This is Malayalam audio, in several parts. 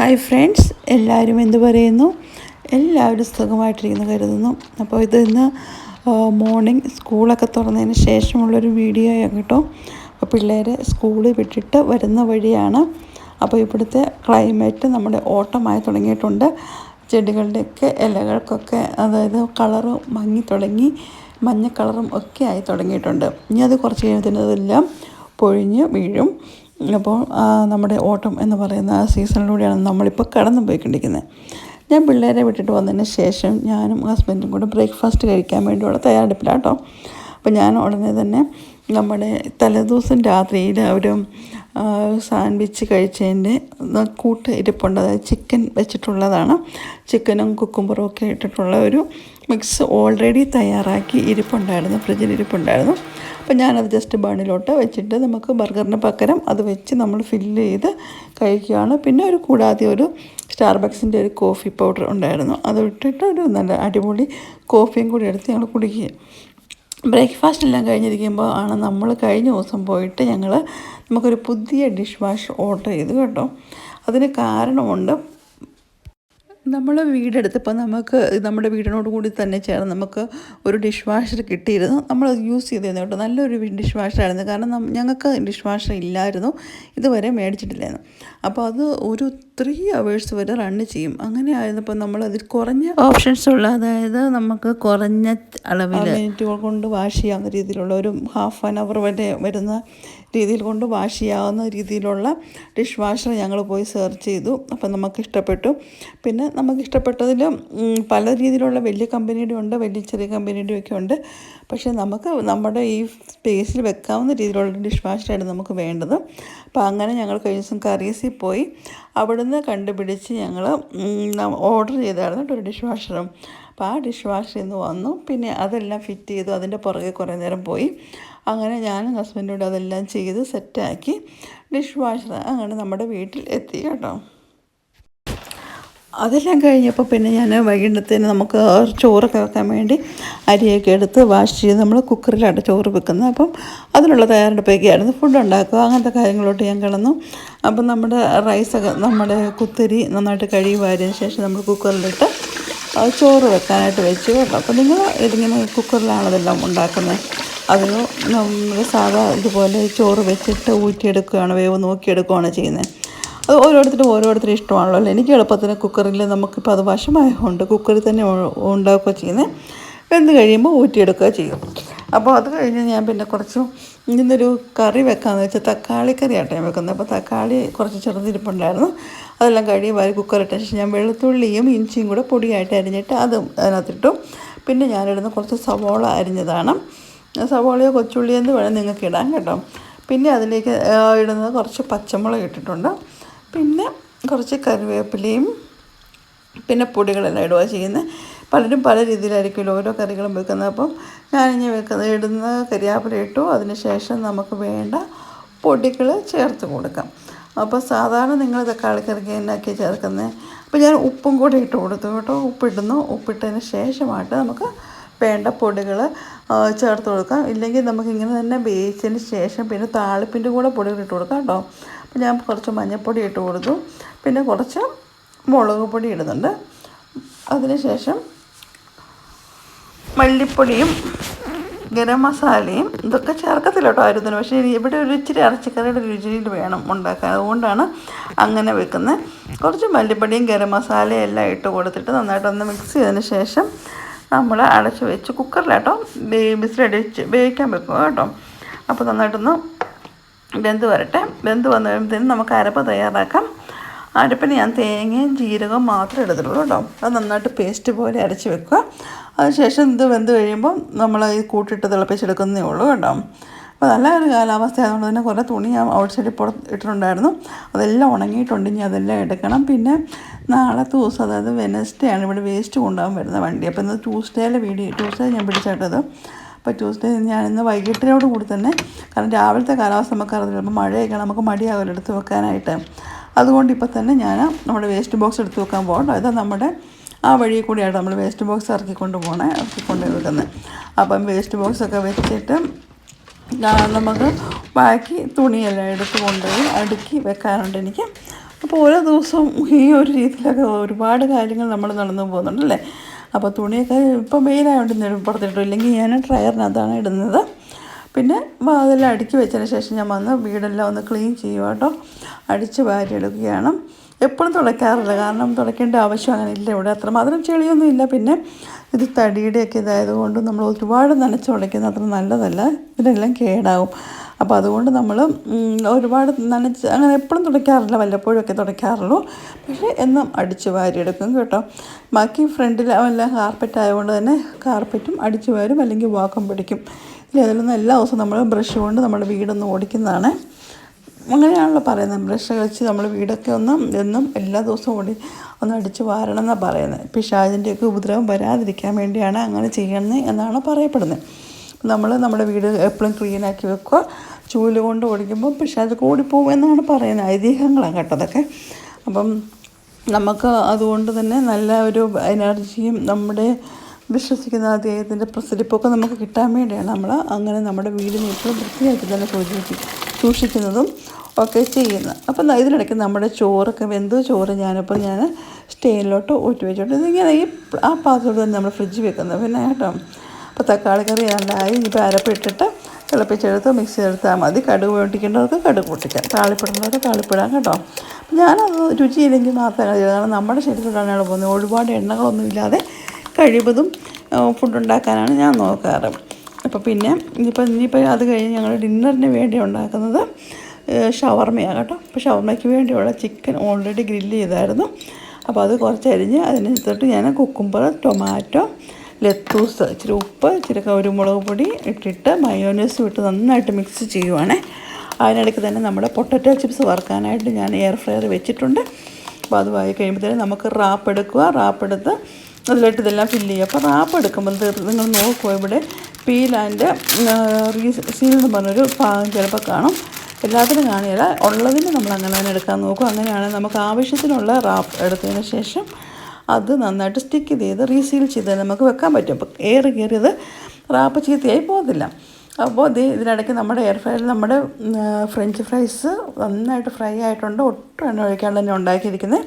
ഹായ് ഫ്രണ്ട്സ് എല്ലാവരും എന്തു പറയുന്നു? എല്ലാവരും സുഖമായിട്ടിരിക്കുന്നു കരുതുന്നു. അപ്പോൾ ഇത് ഇന്ന് മോർണിംഗ് സ്കൂളൊക്കെ തുറന്നതിന് ശേഷമുള്ളൊരു വീഡിയോ കേട്ടോ. അപ്പോൾ പിള്ളേരെ സ്കൂളിൽ വിട്ടിട്ട് വരുന്ന വഴിയാണ്. അപ്പോൾ ഇവിടുത്തെ ക്ലൈമറ്റ് നമ്മുടെ ഓട്ടമായി തുടങ്ങിയിട്ടുണ്ട്. ചെടികളുടെയൊക്കെ ഇലകൾക്കൊക്കെ അതായത് കളറ് മങ്ങി തുടങ്ങി മഞ്ഞ കളറും ഒക്കെ ആയി തുടങ്ങിയിട്ടുണ്ട്. ഇനി അത് കുറച്ച് കഴിയുന്നതിനെല്ലാം പൊഴിഞ്ഞ് വീഴും. അപ്പോൾ നമ്മുടെ ഓട്ടം എന്ന് പറയുന്ന ആ സീസണിലൂടെയാണ് നമ്മളിപ്പോൾ കടന്നു പോയിക്കൊണ്ടിരിക്കുന്നത് ഞാൻ പിള്ളേരെ വിട്ടിട്ട് വന്നതിന് ശേഷം ഞാനും ഹസ്ബൻഡും കൂടെ ബ്രേക്ക്ഫാസ്റ്റ് കഴിക്കാൻ വേണ്ടിയുള്ള തയ്യാറെടുപ്പിലാട്ടോ അപ്പോൾ ഞാൻ ഉടനെ തന്നെ നമ്മുടെ തലേദിവസം രാത്രിയിൽ ഒരു സാൻഡ്വിച്ച് കഴിച്ചതിന്റെ കൂട്ട് ഇരിപ്പുണ്ട്. അതായത് ചിക്കൻ വെച്ചിട്ടുള്ളതാണ്. ചിക്കനും കുക്കുംബറും ഒക്കെ ഇട്ടിട്ടുള്ള ഒരു മിക്സ് ഓൾറെഡി തയ്യാറാക്കി ഇരിപ്പുണ്ടായിരുന്നു. ഫ്രിഡ്ജിൽ ഇരിപ്പുണ്ടായിരുന്നു. അപ്പോൾ ഞാനത് ജസ്റ്റ് ബണ്ണിലോട്ട് വെച്ചിട്ട് നമുക്ക് ബർഗറിന് പകരം അത് വെച്ച് നമ്മൾ ഫില്ല് ചെയ്ത് കഴിക്കുകയാണ്. പിന്നെ ഒരു കൂടാതെ ഒരു സ്റ്റാർബക്സിന്റെ ഒരു കോഫി പൗഡർ ഉണ്ടായിരുന്നു. അത് ഇട്ടിട്ട് ഒരു നല്ല അടിപൊളി കോഫിയും കൂടി എടുത്ത് ഞങ്ങൾ കുടിക്കുക ബ്രേക്ക്ഫാസ്റ്റ് എല്ലാം കഴിഞ്ഞിരിക്കുമ്പോൾ ആണ് നമ്മൾ കഴിഞ്ഞ ദിവസം പോയിട്ട് ഞങ്ങൾ നമുക്കൊരു പുതിയ ഡിഷ് വാഷ് ഓർഡർ ചെയ്തു കേട്ടോ. അതിന് കാരണമുണ്ട് നമ്മൾ വീടെടുത്തപ്പോൾ നമുക്ക് നമ്മുടെ വീടിനോട് കൂടി തന്നെ ചേർന്ന് നമുക്ക് ഒരു ഡിഷ് വാഷർ കിട്ടിയിരുന്നു. നമ്മൾ യൂസ് ചെയ്തിരുന്നു കേട്ടോ. നല്ലൊരു ഡിഷ് വാഷറായിരുന്നു കാരണം ഞങ്ങൾക്ക് ഡിഷ് വാഷർ ഇല്ലായിരുന്നു. ഇതുവരെ മേടിച്ചിട്ടില്ലായിരുന്നു. അപ്പോൾ അത് ഒരു ത്രീ അവേഴ്സ് വരെ റണ്ണ് ചെയ്യും. അങ്ങനെ ആയിരുന്നപ്പോൾ നമ്മൾ അതിൽ കുറഞ്ഞ ഓപ്ഷൻസ് ഉള്ള അതായത് നമുക്ക് കുറഞ്ഞ അളവിൽ മിനിറ്റുകൾ കൊണ്ട് വാഷ് ചെയ്യാവുന്ന രീതിയിലുള്ള ഒരു ഹാഫ് ആൻ അവർ വരെ വരുന്ന രീതിയിൽ കൊണ്ട് വാഷ് ചെയ്യാവുന്ന രീതിയിലുള്ള ഡിഷ് വാഷർ ഞങ്ങൾ പോയി സെർച്ച് ചെയ്തു. അപ്പം നമുക്ക് ഇഷ്ടപ്പെട്ടു പിന്നെ നമുക്ക് ഇഷ്ടപ്പെട്ടതിൽ പല രീതിയിലുള്ള വലിയ കമ്പനിയുടെ ഉണ്ട് വലിയ ചെറിയ കമ്പനിയുടെ ഒക്കെ ഉണ്ട്. പക്ഷേ നമുക്ക് നമ്മുടെ ഈ സ്പേസിൽ വെക്കാവുന്ന രീതിയിലുള്ള ഡിഷ് വാഷറാണ് നമുക്ക് വേണ്ടത്. അപ്പോൾ അങ്ങനെ ഞങ്ങൾ കഴിഞ്ഞ ദിവസം കറീസിൽ പോയി. അവിടുന്ന് കണ്ടുപിടിച്ച് ഞങ്ങൾ ഓർഡർ ചെയ്തായിരുന്നു ഒരു ഡിഷ് വാഷറും അപ്പോൾ ആ ഡിഷ് വാഷർ ഇന്ന് വന്നു. പിന്നെ അതെല്ലാം ഫിറ്റ് ചെയ്തു. അതിന്റെ പുറകെ കുറേ നേരം പോയി. അങ്ങനെ ഞാനും ഹസ്ബൻഡോട് അതെല്ലാം ചെയ്ത് സെറ്റാക്കി ഡിഷ് വാഷർ അങ്ങനെ നമ്മുടെ വീട്ടിൽ എത്തി കേട്ടോ. അതെല്ലാം കഴിഞ്ഞപ്പോൾ പിന്നെ ഞാൻ വൈകിട്ടത്തേന് നമുക്ക് ചോറൊക്കെ വെക്കാൻ വേണ്ടി അരിയൊക്കെ എടുത്ത് വാഷ് ചെയ്ത് നമ്മൾ കുക്കറിലാണ് ചോറ് വെക്കുന്നത്. അപ്പം അതിനുള്ള തയ്യാറെടുപ്പൊക്കെയായിരുന്നു. ഫുഡ് ഉണ്ടാക്കുക അങ്ങനത്തെ കാര്യങ്ങളോട്ട് ഞാൻ കിടന്നു. അപ്പം നമ്മുടെ റൈസൊക്കെ നമ്മുടെ കുത്തരി നന്നായിട്ട് കഴുകി വാരിയതിന് ശേഷം നമ്മൾ കുക്കറിലിട്ട് ചോറ് വെക്കാനായിട്ട് വെച്ചു. അപ്പം നിങ്ങൾ ഇതിങ്ങനെ കുക്കറിലാണ് ഇതെല്ലാം ഉണ്ടാക്കുന്നത്? അത് നമ്മൾ സാധാ ഇതുപോലെ ചോറ് വെച്ചിട്ട് ഊറ്റിയെടുക്കുകയാണ് വേവ് നോക്കിയെടുക്കുകയാണ് ചെയ്യുന്നത്? അത് ഓരോരുത്തരും ഓരോരുത്തരും ഇഷ്ടമാണല്ലോ അല്ലേ? എനിക്ക് എളുപ്പത്തിന് കുക്കറിൽ നമുക്കിപ്പോൾ അത് വശമായതുകൊണ്ട് കുക്കറിൽ തന്നെ ഉണ്ടാക്കുക ചെയ്യുന്നത് വെന്ത് കഴിയുമ്പോൾ ഊറ്റിയെടുക്കുക ചെയ്യും. അപ്പോൾ അത് കഴിഞ്ഞ് ഞാൻ പിന്നെ കുറച്ച് ഇന്നൊരു കറി വെക്കാമെന്ന് വെച്ചാൽ തക്കാളി കറിയാട്ടോ ഞാൻ വെക്കുന്നത്. അപ്പോൾ തക്കാളി കുറച്ച് ചെറുതിരിപ്പുണ്ടായിരുന്നു അതെല്ലാം കഴുകി വാരി കുക്കറിട്ട ശേഷം ഞാൻ വെളുത്തുള്ളിയും ഇഞ്ചിയും കൂടെ പൊടിയായിട്ട് അരിഞ്ഞിട്ട് അതും അതിനകത്തിട്ടു. പിന്നെ ഞാനിടുന്ന കുറച്ച് സവോള അരിഞ്ഞതാണ്. സവോളയോ കൊച്ചുള്ളിയോ എന്ന് വേണം നിങ്ങൾക്ക് ഇടാൻ കേട്ടോ. പിന്നെ അതിലേക്ക് ഇടുന്നത് കുറച്ച് പച്ചമുളക് ഇട്ടിട്ടുണ്ട്. പിന്നെ കുറച്ച് കറിവേപ്പിലയും പിന്നെ പൊടികളെല്ലാം ഇടുക ചെയ്യുന്നത് പലരും പല രീതിയിലായിരിക്കുമല്ലോ ഓരോ കറികളും വെക്കുന്നത്. അപ്പം ഞാനിങ്ങനെ വെക്കുന്നത് ഇടുന്ന കരിയാപ്പില ഇട്ടു. അതിന് ശേഷം നമുക്ക് വേണ്ട പൊടികൾ ചേർത്ത് കൊടുക്കാം. അപ്പോൾ സാധാരണ നിങ്ങൾ തക്കാളി കറിക്ക് എന്നാക്കി ചേർക്കുന്നത് അപ്പോൾ ഞാൻ ഉപ്പും കൂടി ഇട്ട് കൊടുത്തു കേട്ടോ. ഉപ്പിടുന്നു ഉപ്പിട്ടതിന് ശേഷമായിട്ട് നമുക്ക് വേണ്ട പൊടികൾ ചേർത്ത് കൊടുക്കാം. ഇല്ലെങ്കിൽ നമുക്കിങ്ങനെ തന്നെ വേവിച്ചതിന് ശേഷം പിന്നെ താളിപ്പിന്റെ കൂടെ പൊടികൾ ഇട്ട് കൊടുക്കാം കേട്ടോ. അപ്പോൾ ഞാൻ കുറച്ച് മഞ്ഞൾപ്പൊടി ഇട്ട് കൊടുത്തു. പിന്നെ കുറച്ച് മുളക് പൊടി ഇടുന്നുണ്ട്. അതിനുശേഷം മല്ലിപ്പൊടിയും ഗരം മസാലയും ഇതൊക്കെ ചേർക്കത്തില്ല കേട്ടോ ആരും പക്ഷേ ഇവിടെ ഒരു ഇച്ചിരി ഇറച്ചിക്കറിയുടെ രുചിയിൽ വേണം ഉണ്ടാക്കാൻ. അതുകൊണ്ടാണ് അങ്ങനെ വെക്കുന്നത്. കുറച്ച് മല്ലിപ്പൊടിയും ഗരം മസാലയും എല്ലാം ഇട്ട് കൊടുത്തിട്ട് നന്നായിട്ടൊന്ന് മിക്സ് ചെയ്തതിന് ശേഷം നമ്മൾ അടച്ച് വെച്ച് കുക്കറിലാട്ടോ ബിസിലടിച്ച് വേവിക്കാൻ വെക്കും കേട്ടോ. അപ്പോൾ നന്നായിട്ടൊന്ന് വെന്ത് വരട്ടെ. വെന്ത് വന്നു കഴിയുമ്പോഴത്തേനും നമുക്ക് അരപ്പ് തയ്യാറാക്കാം. അരപ്പിന് ഞാൻ തേങ്ങയും ജീരകവും മാത്രമേ എടുത്തിട്ടുള്ളൂ കേട്ടോ. അത് നന്നായിട്ട് പേസ്റ്റ് പോലെ അരച്ച് വെക്കുക. അതിനുശേഷം ഇത് വെന്ത് കഴിയുമ്പോൾ നമ്മൾ ഈ കൂട്ടിട്ട് തിളപ്പിച്ചെടുക്കുന്നേ ഉള്ളൂ കേട്ടോ. അപ്പോൾ നല്ല ഒരു കാലാവസ്ഥ ആയതുകൊണ്ട് തന്നെ കുറേ തുണി ഞാൻ ഔട്ട് സൈഡിൽ പുറത്ത് ഇട്ടിട്ടുണ്ടായിരുന്നു. അതെല്ലാം ഉണങ്ങിയിട്ടുണ്ട്. ഇനി അതെല്ലാം എടുക്കണം. പിന്നെ നാളത്തെ ദിവസം അതായത് വെനസ്ഡേ ആണ് ഇവിടെ വേസ്റ്റ് കൊണ്ടുപോകാൻ വരുന്ന വണ്ടി. അപ്പോൾ ഇന്ന് ട്യൂസ്ഡേയിലെ വീഡിയോ ട്യൂസ്ഡേ ഞാൻ പിടിച്ചിട്ടത് അപ്പോൾ ട്യൂസ്ഡേ ഞാനിന്ന് വൈകിട്ടിനോട് കൂടി തന്നെ കാരണം രാവിലത്തെ കാലാവസ്ഥ നമുക്ക് അറിയില്ല അപ്പോൾ മഴയൊക്കെ നമുക്ക് മടിയാകുമല്ലോ എടുത്ത് വെക്കാനായിട്ട്. അതുകൊണ്ട് ഇപ്പോൾ തന്നെ ഞാൻ നമ്മുടെ വേസ്റ്റ് ബോക്സ് എടുത്ത് വെക്കാൻ പോകണ്ട. ഇത് നമ്മുടെ ആ വഴി കൂടിയാണ് നമ്മൾ വേസ്റ്റ് ബോക്സ് ഇറക്കിക്കൊണ്ട് പോകണേ ഇറക്കിക്കൊണ്ട് വെക്കുന്നത്. അപ്പം വേസ്റ്റ് ബോക്സൊക്കെ വെച്ചിട്ട് നമുക്ക് ബാക്കി തുണിയെല്ലാം എടുത്ത് കൊണ്ടുപോയി അടുക്കി വെക്കാനുണ്ട് എനിക്ക്. അപ്പോൾ ഓരോ ദിവസവും ഈ ഒരു രീതിയിലൊക്കെ ഒരുപാട് കാര്യങ്ങൾ നമ്മൾ നടന്നു പോകുന്നുണ്ടല്ലേ അപ്പോൾ തുണിയൊക്കെ ഇപ്പം വെയിലായതുകൊണ്ട് പുറത്തിട്ടു ഇല്ലെങ്കിൽ ഞാൻ ഡ്രയറിനകത്താണ് ഇടുന്നത്. പിന്നെ അതെല്ലാം അടുക്കി വെച്ചതിന് ശേഷം ഞാൻ വന്ന് വീടെല്ലാം ഒന്ന് ക്ലീൻ ചെയ്യുക കേട്ടോ അടിച്ച് വാരിയെടുക്കുകയാണ്. എപ്പോഴും തുടയ്ക്കാറില്ല. കാരണം തുടയ്ക്കേണ്ട ആവശ്യം അങ്ങനെ ഇല്ല. ഇവിടെ അത്രമാത്രം ചെളിയൊന്നും ഇല്ല. പിന്നെ ഇത് തടിയുടെയൊക്കെ ഇതായതുകൊണ്ട് നമ്മൾ ഒരുപാട് നനച്ച് തുടയ്ക്കുന്നത് അത്ര നല്ലതല്ല. ഇതിനെല്ലാം കേടാവും. അപ്പോൾ അതുകൊണ്ട് നമ്മൾ ഒരുപാട് നനച്ച് അങ്ങനെ എപ്പോഴും തുടയ്ക്കാറില്ല. വല്ലപ്പോഴൊക്കെ തുടയ്ക്കാറുള്ളൂ. പക്ഷേ എന്നും അടിച്ച് വാരിയെടുക്കും കേട്ടോ. ബാക്കി ഫ്രണ്ടിൽ എല്ലാം കാർപ്പറ്റ് ആയതുകൊണ്ട് തന്നെ കാർപ്പറ്റും അടിച്ച് വാരും അല്ലെങ്കിൽ വാക്കം പിടിക്കും. ഇതിലൊന്നും എല്ലാ ദിവസവും നമ്മൾ ബ്രഷ് കൊണ്ട് നമ്മുടെ വീടൊന്ന് ഓടിക്കുന്നതാണ്. അങ്ങനെയാണല്ലോ പറയുന്നത്. ബ്രഷ് വെച്ച് നമ്മൾ വീടൊക്കെ ഒന്ന് എന്നും എല്ലാ ദിവസവും ഓടി ഒന്ന് അടിച്ചു വാരണം എന്നാണ് പറയുന്നത്. പിശാചിന്റെയൊക്കെ ഉപദ്രവം വരാതിരിക്കാൻ വേണ്ടിയാണ് അങ്ങനെ ചെയ്യുന്നത് എന്നാണ് പറയപ്പെടുന്നത്. നമ്മൾ നമ്മുടെ വീട് എപ്പോഴും ക്ലീനാക്കി വെക്കുക. ചൂൽ കൊണ്ട് ഓടിക്കുമ്പോൾ പിശാച് കൂടിപ്പോകും എന്നാണ് പറയുന്നത്. ഐതിഹ്യങ്ങളാണ് കേട്ടതൊക്കെ അപ്പം നമുക്ക് അതുകൊണ്ട് തന്നെ നല്ല ഒരു എനർജിയും നമ്മുടെ വിശ്വസിക്കുന്ന ആ ദൈവത്തിന്റെ പ്രസരിപ്പൊക്കെ നമുക്ക് കിട്ടാൻ വേണ്ടിയാണ് നമ്മൾ അങ്ങനെ നമ്മുടെ വീടിനെ എപ്പോഴും വൃത്തിയാക്കി തന്നെ സൂചിപ്പിക്കും സൂക്ഷിക്കുന്നതും ഒക്കെ ചെയ്യുന്നത്. അപ്പം ഇതിനിടയ്ക്ക് നമ്മുടെ ചോറൊക്കെ വെന്ത് ചോറ് ഞാനിപ്പോൾ ഞാൻ സ്റ്റെയിനിലോട്ട് ഊറ്റി വെച്ചോട്ട് ഇതിങ്ങനെ ഈ ആ പാത്രത്തിൽ തന്നെ നമ്മൾ ഫ്രിഡ്ജ് വെക്കുന്നത്. പിന്നെ കേട്ടോ അപ്പോൾ തക്കാളി കറി നല്ലതായി ഇപ്പോൾ അരപ്പിട്ടിട്ട് തിളപ്പിച്ചെടുത്ത് മിക്സ് ചെയ്തെടുത്താൽ മതി. കടുക് പൊട്ടിക്കേണ്ടവർക്ക് കടുക് പൊട്ടിക്കാം. താളിപ്പിടുന്നവർക്ക് താളിപ്പിടാം കേട്ടോ. ഞാനത് രുചിയില്ലെങ്കിൽ മാത്രമേ കാരണം നമ്മുടെ ശരീരത്തിലാണ് പോകുന്നത് ഒരുപാട് എണ്ണകളൊന്നുമില്ലാതെ കഴിവതും ഫുഡ് ഉണ്ടാക്കാനാണ് ഞാൻ നോക്കാറ്. അപ്പോൾ പിന്നെ ഇനിയിപ്പോൾ ഇനിയിപ്പോൾ അത് കഴിഞ്ഞ് ഞങ്ങൾ ഡിന്നറിന് വേണ്ടി ഉണ്ടാക്കുന്നത് ഷവർമയാണ് കേട്ടോ. അപ്പോൾ ഷവർമയ്ക്ക് വേണ്ടിയുള്ള ചിക്കൻ ഓൾറെഡി ഗ്രില്ല് ചെയ്തായിരുന്നു. അപ്പോൾ അത് കുറച്ച് അരിഞ്ഞ് അതിനകത്തോട്ട് ഞാൻ കുക്കുംബർ ടൊമാറ്റോ ലത്തൂസ് ഇച്ചിരി ഉപ്പ് ഇച്ചിരി കുരുമുളക് പൊടി ഇട്ടിട്ട് മയോനീസും ഇട്ട് നന്നായിട്ട് മിക്സ് ചെയ്യുവാണേ. അതിനിടയ്ക്ക് തന്നെ നമ്മുടെ പൊട്ടറ്റോ ചിപ്സ് വറുക്കാനായിട്ട് ഞാൻ എയർ ഫ്രയർ വെച്ചിട്ടുണ്ട്. അപ്പോൾ അത് വായി കഴിയുമ്പോഴത്തേനും നമുക്ക് റാപ്പ് എടുക്കുക. റാപ്പ് എടുത്ത് അതിലോട്ട് ഇതെല്ലാം ഫില്ല് ചെയ്യുക. അപ്പോൾ റാപ്പ് എടുക്കുമ്പോൾ നിങ്ങൾ നോക്കുക ഇവിടെ? പീൽ ആൻഡ് സീൽ എന്ന് പറഞ്ഞൊരു ഭാഗം ചിലപ്പോൾ കാണും. എല്ലാത്തിനും കാണില്ല ഉള്ളതിന് നമ്മൾ അങ്ങനെ തന്നെ എടുക്കാൻ നോക്കും. അങ്ങനെയാണ് നമുക്ക് ആവശ്യത്തിനുള്ള റാപ്പ് എടുത്തതിന് ശേഷം അത് നന്നായിട്ട് സ്റ്റിക്ക് ചെയ്ത് റീസീൽ ചെയ്ത് നമുക്ക് വെക്കാൻ പറ്റും. അപ്പോൾ എയർ കയറിയത് റാപ്പ് ചീത്തയായി പോകത്തില്ല. അപ്പോൾ ഇത് ഇതിനിടയ്ക്ക് നമ്മുടെ എയർ ഫ്രൈയിൽ നമ്മുടെ ഫ്രഞ്ച് ഫ്രൈസ് നന്നായിട്ട് ഫ്രൈ ആയിട്ടുണ്ട്. ഒട്ടും എണ്ണ ഒഴിക്കാണ്ട് തന്നെ ഉണ്ടാക്കിയിരിക്കുന്നത്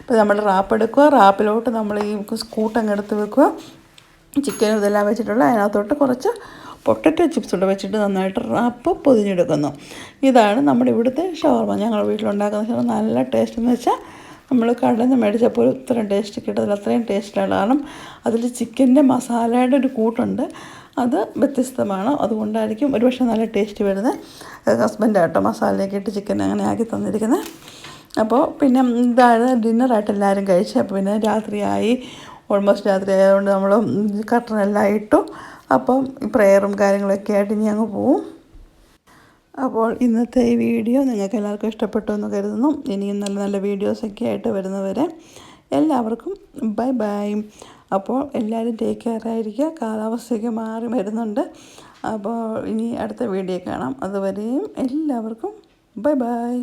അപ്പോൾ നമ്മൾ റാപ്പ് എടുക്കുക. റാപ്പിലോട്ട് നമ്മൾ ഈ കൂട്ടങ്ങെടുത്ത് വെക്കുക. ചിക്കനും ഇതെല്ലാം വെച്ചിട്ടുള്ള അതിനകത്തോട്ട് കുറച്ച് പൊട്ടറ്റോ ചിപ്സ് കൂടെ വെച്ചിട്ട് നന്നായിട്ട് റാപ്പ് പൊതിഞ്ഞെടുക്കുന്നു. ഇതാണ് നമ്മുടെ ഇവിടുത്തെ ഷവർമ. ഞങ്ങൾ വീട്ടിലുണ്ടാക്കുന്ന ഷവർമ നല്ല ടേസ്റ്റ് എന്ന് വെച്ചാൽ നമ്മൾ കടയിൽ നിന്ന് മേടിച്ചപ്പോൾ ഇത്രയും ടേസ്റ്റ് കിട്ടത്തില്ല. അത്രയും ടേസ്റ്റാണ് കാരണം അതിൽ ചിക്കന്റെ മസാലയുടെ ഒരു കൂട്ടുണ്ട്. അത് വ്യത്യസ്തമാണ്. അതുകൊണ്ടായിരിക്കും ഒരുപക്ഷെ നല്ല ടേസ്റ്റ് വരുന്നത്. ഹസ്ബൻഡാട്ടോ മസാലയൊക്കെ ഇട്ട് ചിക്കൻ അങ്ങനെ ആക്കി തന്നിരിക്കുന്നത് അപ്പോൾ പിന്നെ ഇതാണ് ഡിന്നറായിട്ട് എല്ലാവരും കഴിച്ച്. അപ്പോൾ പിന്നെ രാത്രിയായി. ഓൾമോസ്റ്റ് രാത്രി ആയതുകൊണ്ട് നമ്മൾ കട്ടനെല്ലാം ഇട്ടു അപ്പം പ്രെയറും കാര്യങ്ങളൊക്കെ ആയിട്ട് ഇനി അങ്ങ് പോവും. അപ്പോൾ ഇന്നത്തെ ഈ വീഡിയോ നിങ്ങൾക്ക് എല്ലാവർക്കും ഇഷ്ടപ്പെട്ടു എന്ന് കരുതുന്നു. ഇനിയും നല്ല നല്ല വീഡിയോസൊക്കെ ആയിട്ട് വരുന്നവരെ എല്ലാവർക്കും ബൈ ബൈ. അപ്പോൾ എല്ലാവരും ടേക്ക് കെയർ ആയിരിക്കുക. കാലാവസ്ഥയൊക്കെ മാറി വരുന്നുണ്ട്. അപ്പോൾ ഇനി അടുത്ത വീഡിയോ കാണാം. അതുവരെയും എല്ലാവർക്കും ബൈ ബൈ.